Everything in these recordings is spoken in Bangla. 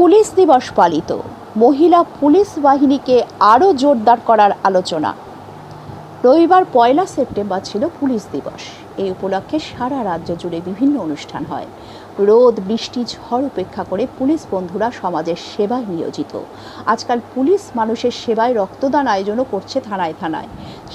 পুলিশ দিবস পালিত। মহিলা পুলিশ বাহিনীকে আরও জোরদার করার আলোচনা। রবিবার পয়লা সেপ্টেম্বর ছিল পুলিশ দিবস। এই উপলক্ষে সারা রাজ্য জুড়ে বিভিন্ন অনুষ্ঠান হয়। রোদ, বৃষ্টি, ঝড় উপেক্ষা করে পুলিশ বন্ধুরা সমাজের সেবায় নিয়োজিত। আজকাল পুলিশ মানুষের সেবায় রক্তদান আয়োজনও করছে থানায় থানায়।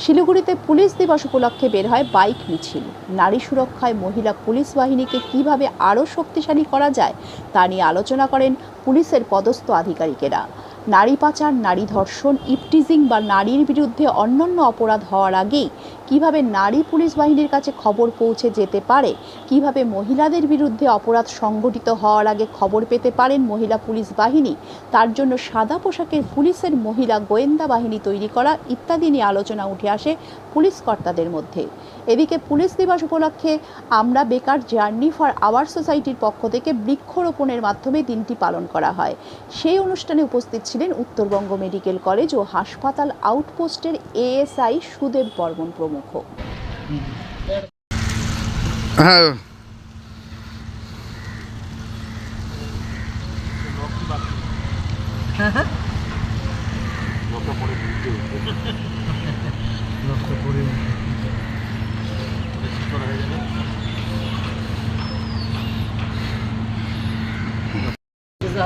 শিলিগুড়িতে পুলিশ দিবস উপলক্ষে বের হয় বাইক মিছিল। নারী সুরক্ষায় মহিলা পুলিশ বাহিনীকে কীভাবে আরও শক্তিশালী করা যায় তা নিয়ে আলোচনা করেন পুলিশের পদস্থ আধিকারিকেরা। নারী পাচার, নারী ধর্ষণ, ইপটিজিং বা নারীর বিরুদ্ধে অন্যান্য অপরাধ হওয়ার আগেই কীভাবে নারী পুলিশ বাহিনীর কাছে খবর পৌঁছে যেতে পারে, কীভাবে মহিলাদের বিরুদ্ধে অপরাধ সংগঠিত হওয়ার আগে খবর পেতে পারেন মহিলা পুলিশ বাহিনী, তার জন্য সাদা পোশাকের পুলিশের মহিলা গোয়েন্দা বাহিনী তৈরি করা ইত্যাদি নিয়ে আলোচনা উঠে আসে পুলিশ কর্তাদের মধ্যে। এদিকে পুলিশ দিবস উপলক্ষে আমরা বেকার জার্নি ফর আওয়ার সোসাইটির পক্ষ থেকে বৃক্ষরোপণের মাধ্যমে দিনটি পালন করা হয়। সেই অনুষ্ঠানে উপস্থিত ছিলেন উত্তরবঙ্গ মেডিকেল কলেজ ও হাসপাতাল আউটপোস্টের এএসআই সুদেব বর্মন প্রমুখ। হ্যাঁ।, হ্যাঁ, হ্যাঁ। লক্ষ্য করে 응,